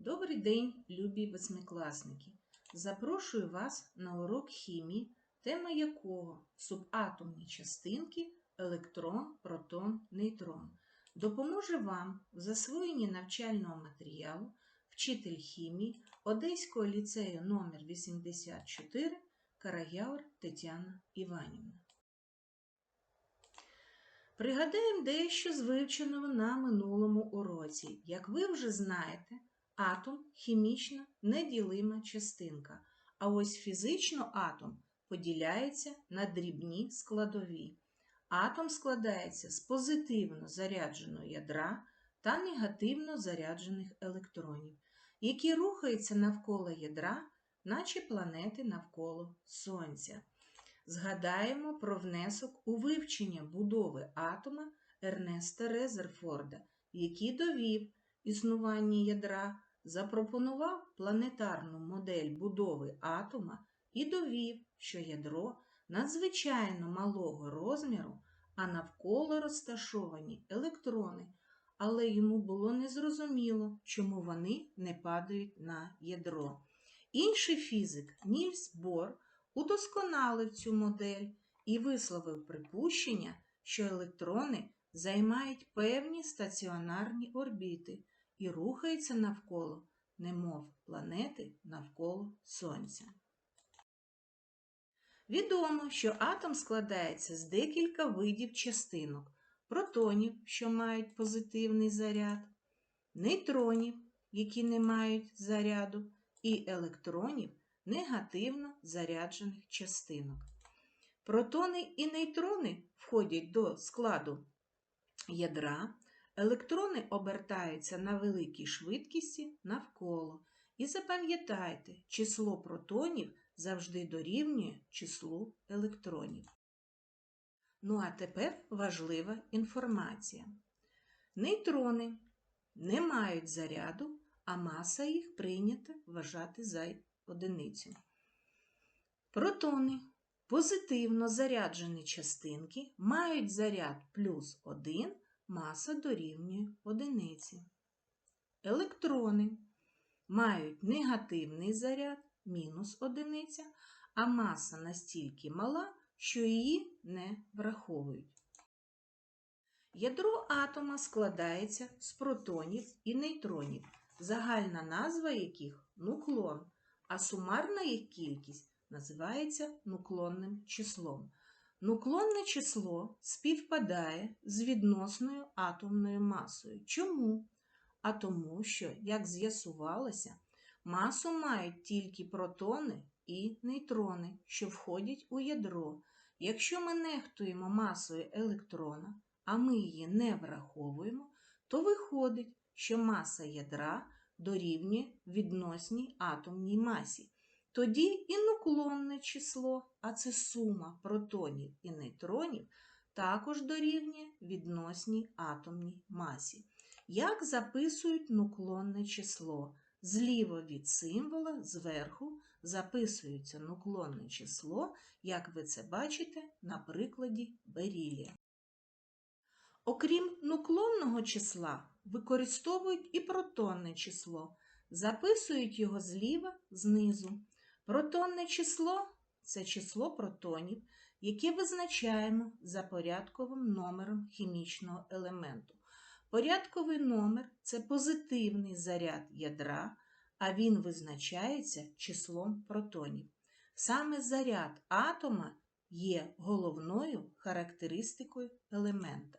Добрий день, любі восьмикласники! Запрошую вас на урок хімії, тема якого субатомні частинки електрон, протон, нейтрон. Допоможе вам в засвоєнні навчального матеріалу вчитель хімії Одеського ліцею номер 84 Караяур Тетяна Іванівна. Пригадаємо дещо з вивченого на минулому уроці. Як ви вже знаєте, атом хімічна неділима частинка, а ось фізично атом поділяється на дрібні складові. Атом складається з позитивно зарядженого ядра та негативно заряджених електронів, які рухаються навколо ядра, наче планети навколо Сонця. Згадаємо про внесок у вивчення будови атома Ернеста Резерфорда, який довів існування ядра, запропонував планетарну модель будови атома і довів, що ядро надзвичайно малого розміру, а навколо розташовані електрони, але йому було незрозуміло, чому вони не падають на ядро. Інший фізик Нільс Бор удосконалив цю модель і висловив припущення, що електрони займають певні стаціонарні орбіти і рухаються навколо, немов планети навколо Сонця. Відомо, що атом складається з декілька видів частинок протонів, що мають позитивний заряд, нейтронів, які не мають заряду, і електронів негативно заряджених частинок. Протони і нейтрони входять до складу ядра, електрони обертаються на великій швидкісті навколо. І запам'ятайте, число протонів завжди дорівнює числу електронів. Ну а тепер важлива інформація. Нейтрони не мають заряду, а маса їх прийнята вважати за одиницю. Протони позитивно заряджені частинки мають заряд плюс 1, маса дорівнює одиниці. Електрони мають негативний заряд мінус одиниця, а маса настільки мала, що її не враховують. Ядро атома складається з протонів і нейтронів, загальна назва яких нуклон, а сумарна їх кількість називається нуклонним числом. Нуклонне число співпадає з відносною атомною масою. Чому? А тому, що, як з'ясувалося, масу мають тільки протони і нейтрони, що входять у ядро. Якщо ми нехтуємо масою електрона, а ми її не враховуємо, то виходить, що маса ядра дорівнює відносній атомній масі. Тоді і нуклонне число, а це сума протонів і нейтронів, також дорівнює відносній атомній масі. Як записують нуклонне число? Зліва від символа зверху записується нуклонне число, як ви це бачите на прикладі берілія. Окрім нуклонного числа, використовують і протонне число, записують його зліва знизу. Протонне число це число протонів, яке визначаємо за порядковим номером хімічного елементу. Порядковий номер це позитивний заряд ядра, а він визначається числом протонів. Саме заряд атома є головною характеристикою елемента.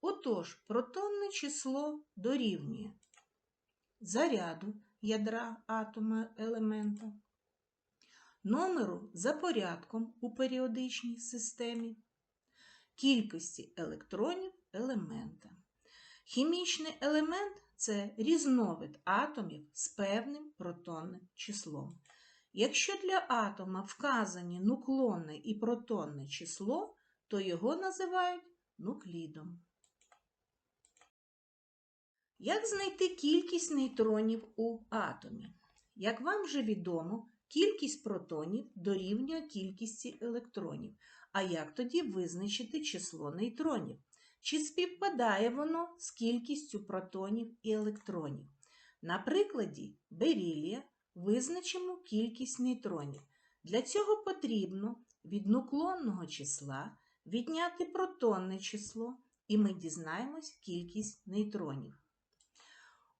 Отож, протонне число дорівнює заряду ядра атома елемента, номеру за порядком у періодичній системі, кількості електронів елемента. Хімічний елемент це різновид атомів з певним протонним числом. Якщо для атома вказані нуклонне і протонне число, то його називають нуклідом. Як знайти кількість нейтронів у атомі? Як вам вже відомо, кількість протонів дорівнює кількості електронів. А як тоді визначити число нейтронів? Чи співпадає воно з кількістю протонів і електронів? На прикладі берілія визначимо кількість нейтронів. Для цього потрібно від нуклонного числа відняти протонне число, і ми дізнаємось кількість нейтронів.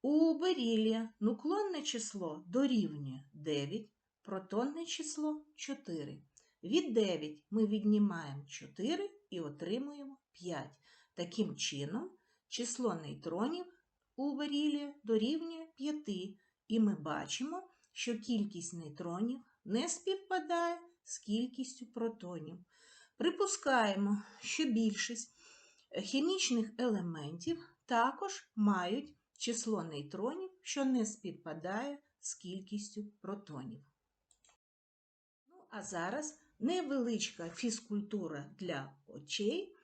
У берілія нуклонне число дорівнює 9, протонне число 4. Від 9 ми віднімаємо 4 і отримуємо 5. Таким чином, число нейтронів у берілія дорівнює 5, і ми бачимо, що кількість нейтронів не співпадає з кількістю протонів. Припускаємо, що більшість хімічних елементів також мають число нейтронів, що не співпадає з кількістю протонів. А зараз невеличка фізкультура для очей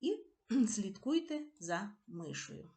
і слідкуйте за мишою.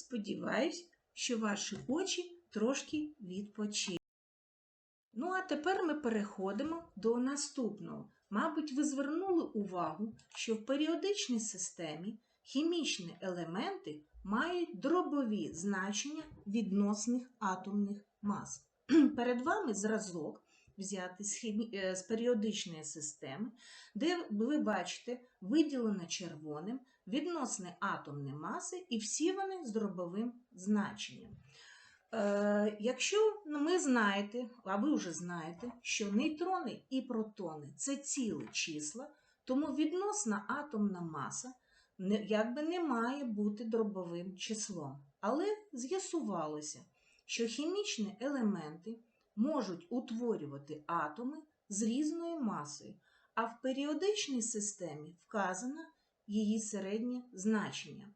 Сподіваюсь, що ваші очі трошки відпочили. Ну, а тепер ми переходимо до наступного. Мабуть, ви звернули увагу, що в періодичній системі хімічні елементи мають дробові значення відносних атомних мас. Перед вами зразок взятий з, хімі... е, з періодичної системи, де ви бачите виділено червоним відносні атомні маси, і всі вони з дробовим значенням. Е, якщо ми знаєте, а ви вже знаєте, що нейтрони і протони це цілі числа, тому відносна атомна маса якби не має бути дробовим числом. Але з'ясувалося, що хімічні елементи можуть утворювати атоми з різною масою, а в періодичній системі вказано її середнє значення.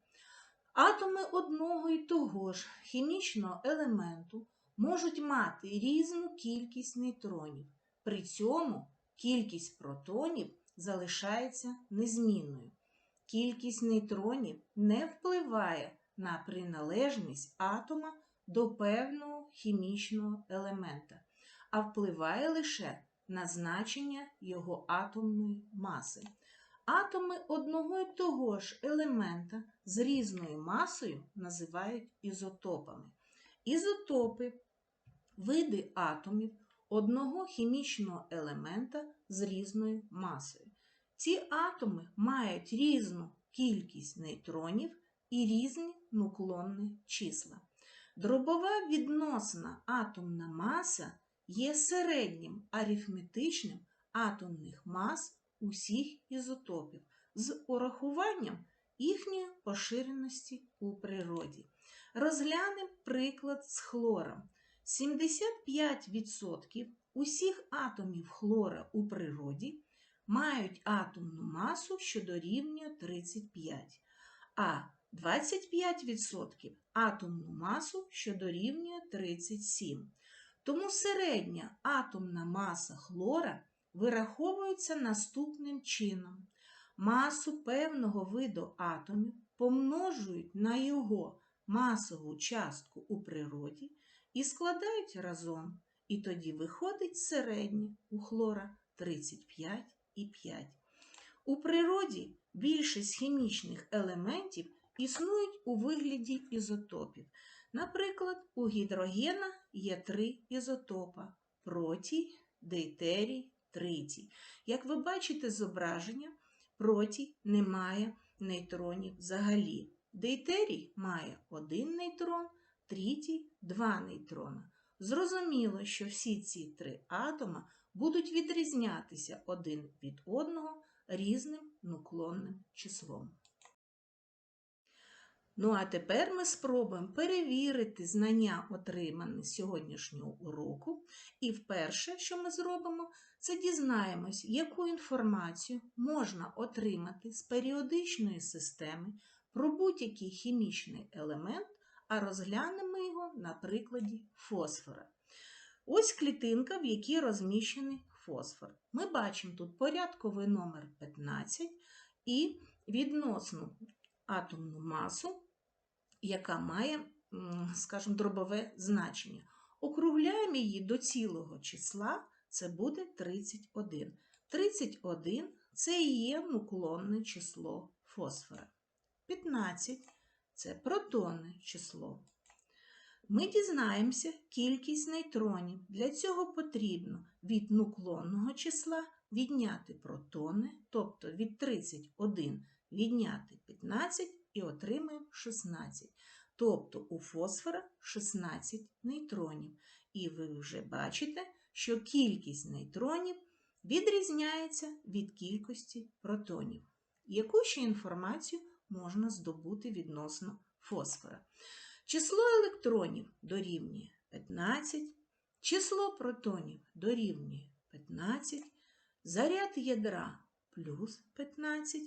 Атоми одного і того ж хімічного елементу можуть мати різну кількість нейтронів. При цьому кількість протонів залишається незмінною. Кількість нейтронів не впливає на приналежність атома до певного хімічного елемента, а впливає лише на значення його атомної маси. Атоми одного і того ж елемента з різною масою називають ізотопами. Ізотопи види атомів одного хімічного елемента з різною масою. Ці атоми мають різну кількість нейтронів і різні нуклонні числа. Дробова відносна атомна маса є середнім арифметичним атомних мас усіх ізотопів з урахуванням їхньої поширеності у природі. Розглянемо приклад з хлором. 75% усіх атомів хлора у природі мають атомну масу, що дорівнює 35, а 25% атомну масу, що дорівнює 37. Тому середня атомна маса хлора вираховується наступним чином. Масу певного виду атомів помножують на його масову частку у природі і складають разом. І тоді виходить середнє у хлора 35,5. У природі більшість хімічних елементів існують у вигляді ізотопів. Наприклад, у гідрогена є три ізотопа протій, дейтерій, тритій. Як ви бачите зображення, протій не має нейтронів взагалі. Дейтерій має один нейтрон, тритій два нейтрона. Зрозуміло, що всі ці три атома будуть відрізнятися один від одного різним нуклонним числом. Ну, а тепер ми спробуємо перевірити знання, отримані з сьогоднішнього уроку. І вперше, що ми зробимо, це дізнаємось, яку інформацію можна отримати з періодичної системи про будь-який хімічний елемент, а розглянемо його на прикладі фосфора. Ось клітинка, в якій розміщений фосфор. Ми бачимо тут порядковий номер 15 і відносну атомну масу, яка має, скажімо, дробове значення. Округляємо її до цілого числа, це буде 31. 31 це є нуклонне число фосфора. 15 це протонне число. Ми дізнаємося кількість нейтронів. Для цього потрібно від нуклонного числа відняти протони, тобто від 31 відняти 15 і отримаємо 16. Тобто у фосфора 16 нейтронів. І ви вже бачите, що кількість нейтронів відрізняється від кількості протонів. Яку ще інформацію можна здобути відносно фосфора? Число електронів дорівнює 15, число протонів дорівнює 15, заряд ядра плюс 15,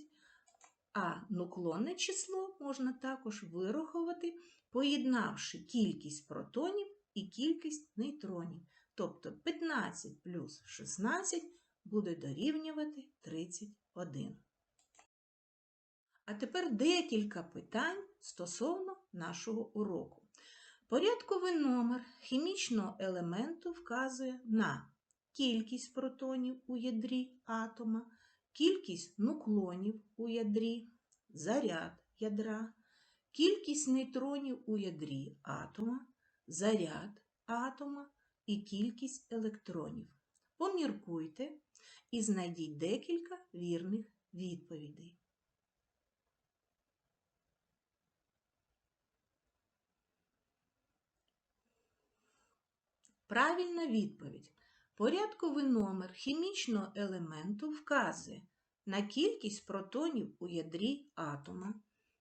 а нуклонне число можна також вирахувати, поєднавши кількість протонів і кількість нейтронів. Тобто 15 плюс 16 буде дорівнювати 31. А тепер декілька питань стосовно нашого уроку. Порядковий номер хімічного елементу вказує на кількість протонів у ядрі атома, кількість нуклонів у ядрі, заряд ядра, кількість нейтронів у ядрі атома, заряд атома і кількість електронів. Поміркуйте і знайдіть декілька вірних відповідей. Правильна відповідь. Порядковий номер хімічного елементу вказує на кількість протонів у ядрі атома,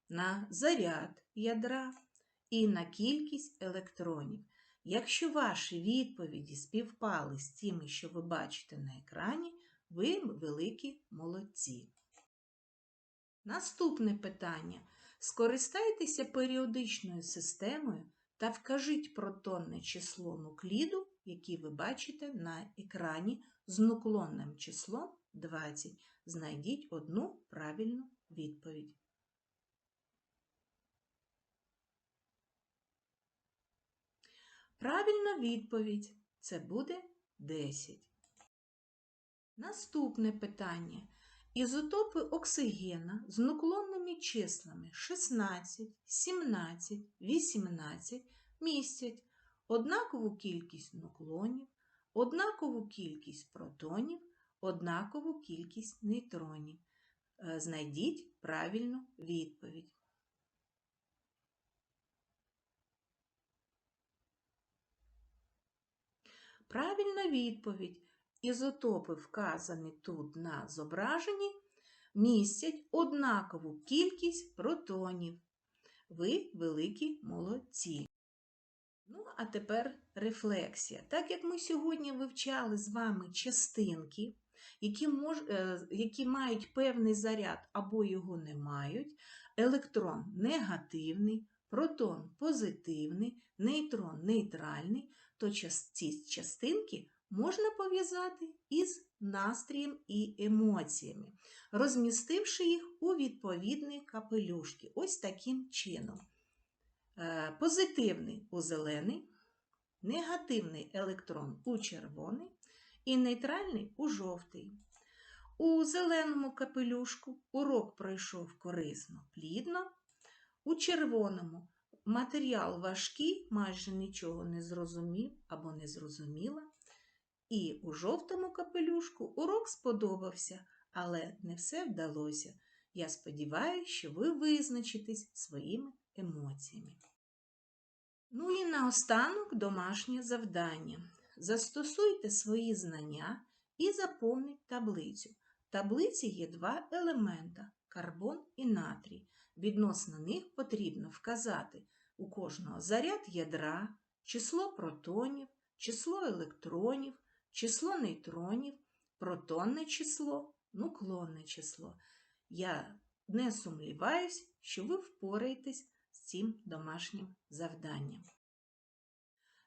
на заряд ядра і на кількість електронів. Якщо ваші відповіді співпали з тими, що ви бачите на екрані, ви великі молодці. Наступне питання. Скористайтеся періодичною системою та вкажіть протонне число нукліду, який ви бачите на екрані з нуклонним числом 20. Знайдіть одну правильну відповідь. Правильна відповідь це буде 10. Наступне питання. Ізотопи оксигена з нуклонними числами 16, 17, 18 містять однакову кількість нуклонів, однакову кількість протонів, однакову кількість нейтронів. Е, знайдіть правильну відповідь. Правильна відповідь. Ізотопи, вказані тут на зображенні, містять однакову кількість протонів. Ви великі молодці. Ну, а тепер рефлексія. Так як ми сьогодні вивчали з вами частинки, які мож, е, які мають певний заряд або його не мають, електрон негативний, протон позитивний, нейтрон нейтральний, то ці частинки можна пов'язати із настроєм і емоціями, розмістивши їх у відповідні капелюшки. Ось таким чином. Е, позитивний у зелений, негативний електрон у червоний і нейтральний у жовтий. У зеленому капелюшку урок пройшов корисно, плідно. У червоному матеріал важкий, майже нічого не зрозумів або не зрозуміла. І у жовтому капелюшку урок сподобався, але не все вдалося. Я сподіваюся, що ви визначитесь своїми емоціями. Ну і наостанок домашнє завдання. Застосуйте свої знання і заповніть таблицю. В таблиці є два елемента карбон і натрій. Відносно них потрібно вказати у кожного заряд ядра, число протонів, число електронів, число нейтронів, протонне число, нуклонне число. Я не сумніваюсь, що ви впораєтесь з цим домашнім завданням.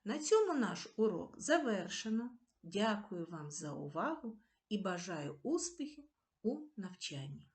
На цьому наш урок завершено. Дякую вам за увагу і бажаю успіхів у навчанні.